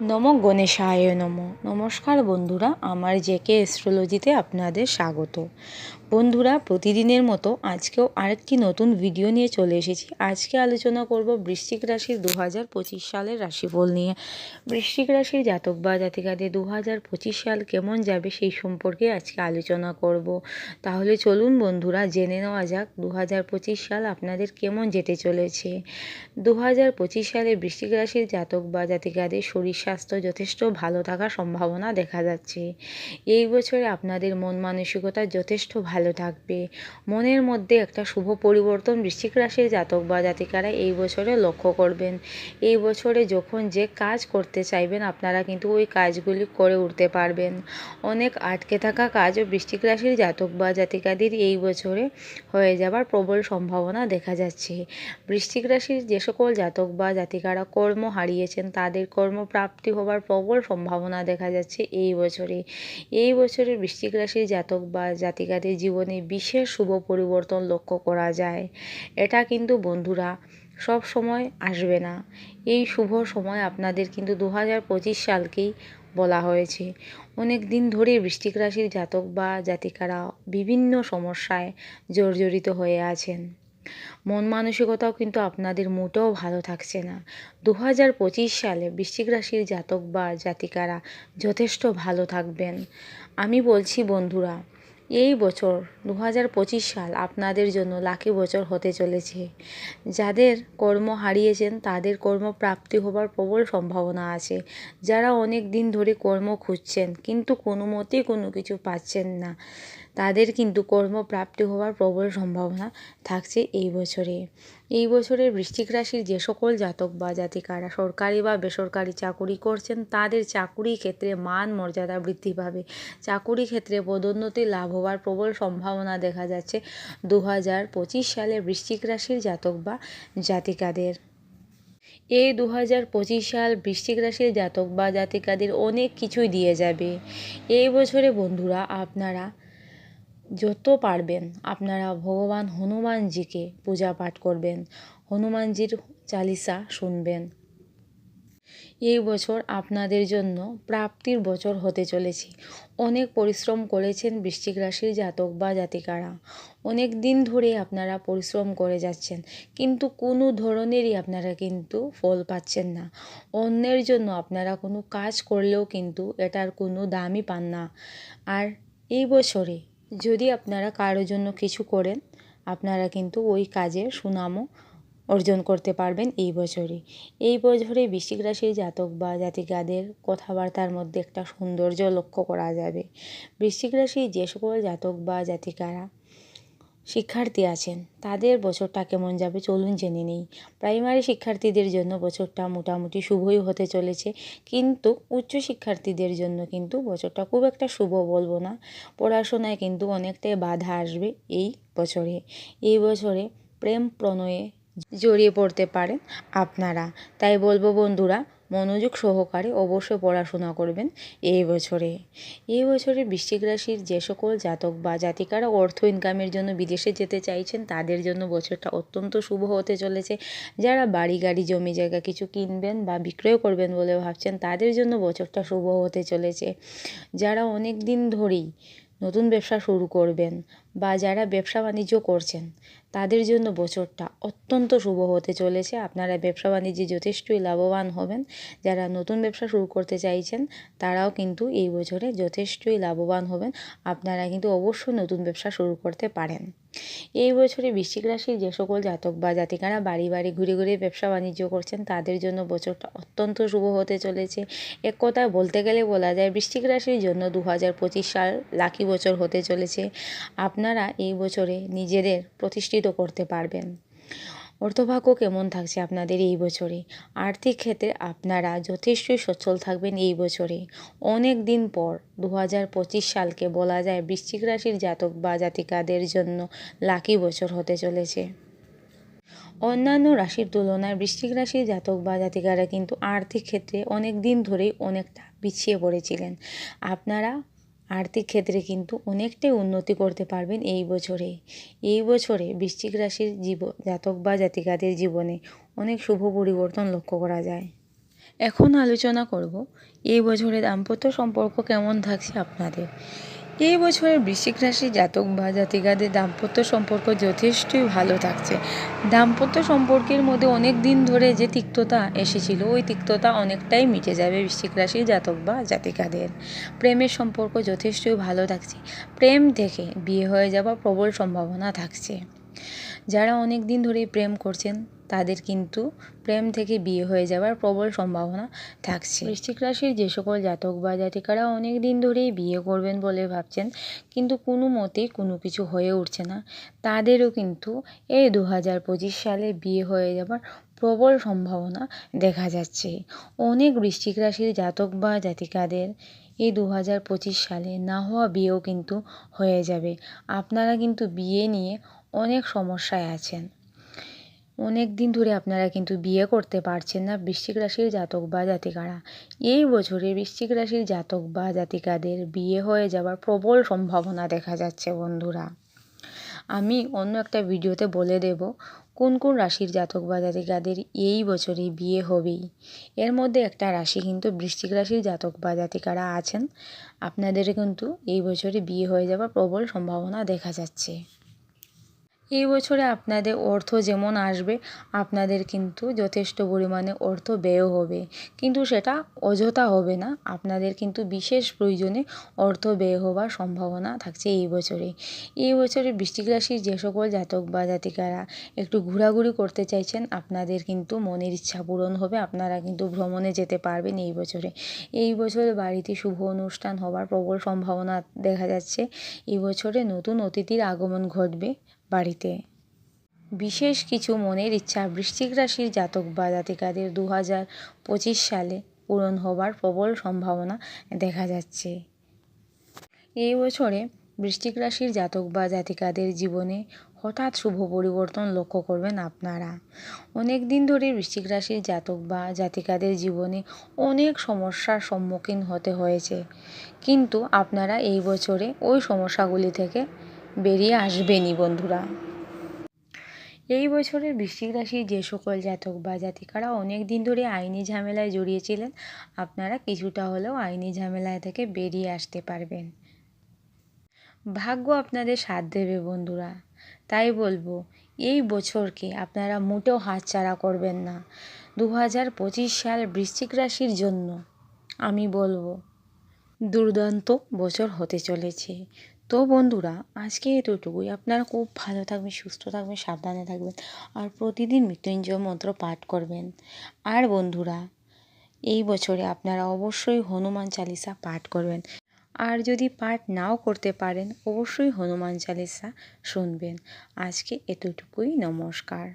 নম গণেশায় নমো। নমস্কার বন্ধুরা আমার জেকে অ্যাস্ট্রোলজিতে আপনাদের স্বাগত। বন্ধুরা, প্রতিদিনের মতো আজকেও আরেকটি নতুন ভিডিও নিয়ে চলে এসেছি। আজকে আলোচনা করব বৃশ্চিক রাশির দু হাজার পঁচিশ সালের রাশিফল নিয়ে। বৃশ্চিক রাশির জাতক বা জাতিকাদের দু হাজার পঁচিশ সাল কেমন যাবে সেই সম্পর্কে আজকে আলোচনা করব। তাহলে চলুন বন্ধুরা, জেনে নেওয়া যাক দু হাজার পঁচিশ সাল আপনাদের কেমন যেতে চলেছে। দু হাজার পঁচিশ সালে বৃশ্চিক রাশির জাতক বা জাতিকাদের শরীর স্বাস্থ্য যথেষ্ট ভালো থাকার সম্ভাবনা দেখা যাচ্ছে। এই বছরে আপনাদের মন মানসিকতা যথেষ্ট ভালো থাকবে। মনের মধ্যে একটা শুভ পরিবর্তন বৃশ্চিক রাশির জাতক বা জাতিকারা এই বছরে লক্ষ্য করবেন। এই বছরে যখন যে কাজ করতে চাইবেন, আপনারা কিন্তু ওই কাজগুলি করে উঠতে পারবেন। অনেক আটকে থাকা কাজও বৃশ্চিক রাশির জাতক বা জাতিকাদের এই বছরে হয়ে যাবার প্রবল সম্ভাবনা দেখা যাচ্ছে। বৃশ্চিক রাশির যে সকল জাতক বা জাতিকারা কর্ম হারিয়েছেন, তাদের কর্মপ্রাপ্তি হবার প্রবল সম্ভাবনা দেখা যাচ্ছে এই বছরে। এই বছরে বৃশ্চিক রাশির জাতক বা জাতিকাদের জীবনে বিশেষ শুভ পরিবর্তন লক্ষ্য করা যায়। এটা কিন্তু বন্ধুরা সব সময় আসবে না। এই শুভ সময় আপনাদের কিন্তু দু হাজার পঁচিশ সালকেই বলা হয়েছে। অনেক দিন ধরে বৃশ্চিক রাশির জাতক বা জাতিকারা বিভিন্ন সমস্যায় জর্জরিত হয়ে আছেন। মন মানসিকতাও কিন্তু আপনাদের মোটেও ভালো থাকছে না। দু হাজার পঁচিশ সালে বৃশ্চিক রাশির জাতক বা জাতিকারা যথেষ্ট ভালো থাকবেন। আমি বলছি বন্ধুরা এই বছর দু হাজার পঁচিশ সাল আপনাদের জন্য লাকি বছর হতে চলেছে। যাদের কর্ম হারিয়েছেন, তাদের কর্ম প্রাপ্তি হবার প্রবল সম্ভাবনা আছে। যারা অনেক দিন ধরে কর্ম খুঁজছেন, কিন্তু কোনো মতেই কোনো কিছু পাচ্ছেন না। তাদের কিন্তু কর্মপ্রাপ্তি হওয়ার প্রবল সম্ভাবনা থাকছে এই বছরে। এই বছরে বৃশ্চিক রাশির যে সকল জাতক বা জাতিকারা সরকারি বা বেসরকারি চাকুরি করছেন, তাদের চাকুরি ক্ষেত্রে মান মর্যাদা বৃদ্ধি পাবে। চাকুরি ক্ষেত্রে পদোন্নতি লাভ হওয়ার প্রবল সম্ভাবনা দেখা যাচ্ছে দু হাজার পঁচিশ সালে বৃশ্চিক রাশির জাতক বা জাতিকাদের। এই দু হাজার পঁচিশ সাল বৃশ্চিক রাশির জাতক বা জাতিকাদের অনেক কিছুই দিয়ে যাবে। এই বছরে বন্ধুরা, আপনারা যত পারবেন, আপনারা ভগবান হনুমানজিকে পূজা পাঠ করবেন, হনুমানজির চালিসা শুনবেন। এই বছর আপনাদের জন্য প্রাপ্তির বছর হতে চলেছে। অনেক পরিশ্রম করেছেন বৃশ্চিক রাশির জাতক বা জাতিকারা। অনেক দিন ধরে আপনারা পরিশ্রম করে যাচ্ছেন, কিন্তু কোনো ধরনেরই আপনারা কিন্তু ফল পাচ্ছেন না। অন্যের জন্য আপনারা কোনো কাজ করলেও কিন্তু এটার কোনো দামই পান না। আর এই বছরে যদি আপনারা কারোর জন্য কিছু করেন, আপনারা কিন্তু ওই কাজের সুনামও অর্জন করতে পারবেন এই বছরই। এই বছরে বৃশ্চিক রাশির জাতক বা জাতিকাদের কথাবার্তার মধ্যে একটা সৌন্দর্য লক্ষ্য করা যাবে। বৃশ্চিক রাশির যে সকল জাতক বা জাতিকারা শিক্ষার্থী আছেন, তাদের বছরটা কেমন যাবে চলুন জেনে নেই। প্রাইমারি শিক্ষার্থীদের জন্য বছরটা মোটামুটি শুভই হতে চলেছে, কিন্তু উচ্চ শিক্ষার্থীদের জন্য কিন্তু বছরটা খুব একটা শুভ বলব না। পড়াশোনায় কিন্তু অনেকটাই বাধা আসবে এই বছরে। এই বছরে প্রেম প্রণয়ে জড়িয়ে পড়তে পারেন আপনারা। তাই বলব বন্ধুরা মনোযোগ সহকারে অবশ্যই পড়াশোনা করবেন এই বছরে। এই বছরে বৃশ্চিক রাশির যে সকল জাতক বা জাতিকারা অর্থ ইনকামের জন্য বিদেশে যেতে চাইছেন, তাদের জন্য বছরটা অত্যন্ত শুভ হতে চলেছে। যারা বাড়ি, গাড়ি, জমি, জায়গা কিছু কিনবেন বা বিক্রয় করবেন বলে ভাবছেন, তাদের জন্য বছরটা শুভ হতে চলেছে। যারা অনেক দিন ধরেই নতুন ব্যবসা শুরু করবেন বা যারা ব্যবসা বাণিজ্য করছেন, তাদের জন্য বছরটা অত্যন্ত শুভ হতে চলেছে। আপনারা ব্যবসা বাণিজ্যে যথেষ্টই লাভবান হবেন। যারা নতুন ব্যবসা শুরু করতে চাইছেন, তারাও কিন্তু এই বছরে যথেষ্টই লাভবান হবেন। আপনারা কিন্তু অবশ্যই নতুন ব্যবসা শুরু করতে পারেন। এই বছরে বৃশ্চিক রাশির যে সকল জাতক বা জাতিকারা বাড়ি বাড়ি ঘুরে ঘুরে ব্যবসা বাণিজ্য করছেন, তাদের জন্য বছরটা অত্যন্ত শুভ হতে চলেছে। এক কথায় বলতে গেলে বলা যায় বৃশ্চিক রাশির জন্য দু হাজার পঁচিশ সাল লাকি বছর হতে চলেছে। আপনারা এই বছরে নিজেদের প্রতিষ্ঠিত করতে পারবেন। অর্থভাগ্য কেমন থাকছে আপনাদের এই বছরে? আর্থিক ক্ষেত্রে আপনারা যথেষ্টই সচ্ছল থাকবেন এই বছরে। অনেক দিন পর দু হাজার পঁচিশ সালকে বলা যায় বৃশ্চিক রাশির জাতক বা জাতিকাদের জন্য লাকি বছর হতে চলেছে। অন্যান্য রাশির তুলনায় বৃশ্চিক রাশির জাতক বা জাতিকারা কিন্তু আর্থিক ক্ষেত্রে অনেক দিন ধরেই অনেকটা পিছিয়ে পড়েছিলেন। আপনারা আর্থিক ক্ষেত্রে কিন্তু অনেকটাই উন্নতি করতে পারবেন এই বছরে। এই বছরে বৃশ্চিক রাশির জীব, জাতক বা জাতিকাদের জীবনে অনেক শুভ পরিবর্তন লক্ষ্য করা যায়। এখন আলোচনা করব, এই বছরে দাম্পত্য সম্পর্ক কেমন থাকছে আপনাদের? এই বছরের বৃশ্চিক রাশি জাতক বা জাতিকাদের দাম্পত্য সম্পর্ক যথেষ্টই ভালো থাকছে। দাম্পত্য সম্পর্কের মধ্যে অনেক দিন ধরে যে তিক্ততা এসেছিল, ওই তিক্ততা অনেকটাই মিটে যাবে বৃশ্চিক রাশির জাতক বা জাতিকাদের। প্রেমের সম্পর্ক যথেষ্টই ভালো থাকছে। প্রেম থেকে বিয়ে হয়ে যাওয়ার প্রবল সম্ভাবনা থাকছে। যারা অনেক দিন ধরেই প্রেম করছেন, তাদের কিন্তু প্রেম থেকে বিয়ে হয়ে যাওয়ার প্রবল সম্ভাবনা থাকছে। বৃশ্চিক রাশির যে সকল জাতক বা জাতিকারা অনেক দিন ধরেই বিয়ে করবেন বলে ভাবছেন, কিন্তু কোনো মতেই কোনো কিছু হয়ে উঠছে না। তাদেরও কিন্তু এই দু হাজার পঁচিশ সালে বিয়ে হয়ে যাবার প্রবল সম্ভাবনা দেখা যাচ্ছে। অনেক বৃশ্চিক রাশির জাতক বা জাতিকাদের এই দু হাজার পঁচিশ সালে না হওয়া বিয়েও কিন্তু হয়ে যাবে। আপনারা কিন্তু বিয়ে নিয়ে অনেক সমস্যায় আছেন। অনেক দিন ধরে আপনারা কিন্তু বিয়ে করতে পারছেন না বৃশ্চিক রাশির জাতক বা জাতিকারা। এই বছরে বৃশ্চিক রাশির জাতক বা জাতিকাদের বিয়ে হয়ে যাওয়ার প্রবল সম্ভাবনা দেখা যাচ্ছে বন্ধুরা। আমি অন্য একটা ভিডিওতে বলে দেব, কোন কোন রাশির জাতক বা জাতিকাদের এই বছরে বিয়ে হবেই। এর মধ্যে একটা রাশি কিন্তু বৃশ্চিক রাশির জাতক বা জাতিকারা আছেন। আপনাদের কিন্তু এই বছরে বিয়ে হয়ে যাওয়ার প্রবল সম্ভাবনা দেখা যাচ্ছে। এই বছরে আপনাদের অর্থ যেমন আসবে, আপনাদের কিন্তু যথেষ্ট পরিমাণে অর্থ ব্যয়ও হবে। কিন্তু সেটা অযথা হবে না। আপনাদের কিন্তু বিশেষ প্রয়োজনে অর্থ ব্যয় হওয়ার সম্ভাবনা থাকছে এই বছরে। এই বছরে বৃশ্চিক রাশির যে সকল জাতক বা জাতিকারা একটু ঘোরাঘুরি করতে চাইছেন, আপনাদের কিন্তু মনের ইচ্ছা পূরণ হবে। আপনারা কিন্তু ভ্রমণে যেতে পারবেন এই বছরে। এই বছরে বাড়িতে শুভ অনুষ্ঠান হওয়ার প্রবল সম্ভাবনা দেখা যাচ্ছে। এই বছরে নতুন অতিথির আগমন ঘটবে। বাড়িতে। বিশেষ কিছু মনের ইচ্ছা বৃশ্চিক রাশির জাতক বা জাতিকাদের দু হাজার পঁচিশ সালে পূরণ হবার প্রবল সম্ভাবনা দেখা যাচ্ছে। এই বছরে বৃশ্চিক রাশির জাতক বা জাতিকাদের জীবনে হঠাৎ শুভ পরিবর্তন লক্ষ্য করবেন আপনারা। অনেক দিন ধরে বৃশ্চিক রাশির জাতক বা জাতিকাদের জীবনে অনেক সমস্যার সম্মুখীন হতে হয়েছে। কিন্তু আপনারা এই বছরে ওই সমস্যাগুলি থেকে বেরিয়ে আসবেনই বন্ধুরা। এই বছরের বৃশ্চিক রাশির যে সকল জাতক বা জাতিকারা অনেক দিন ধরে আইনি ঝামেলায় জড়িয়েছিলেন, আপনারা কিছুটা হলেও আইনি ঝামেলায় থেকে বেরিয়ে আসতে পারবেন। ভাগ্য আপনাদের সাথ দেবে বন্ধুরা। তাই বলব, এই বছরকে আপনারা মোটেও হাতছাড়া করবেন না। দু হাজার পঁচিশ সাল বৃশ্চিক রাশির জন্য আমি বলব, দুর্দান্ত বছর হতে চলেছে। তো বন্ধুরা, আজকে এতটুকুই আপনারা খুব ভালো থাকবেন, সুস্থ থাকবেন, সাবধানে থাকবেন আর প্রতিদিন মৃত্যুঞ্জয় মন্ত্র পাঠ করবেন। আর বন্ধুরা, এই বছরে আপনারা অবশ্যই হনুমান চালিসা পাঠ করবেন। আর যদি পাঠ নাও করতে পারেন, অবশ্যই হনুমান চালিসা শুনবেন। আজকে এতটুকুই, নমস্কার।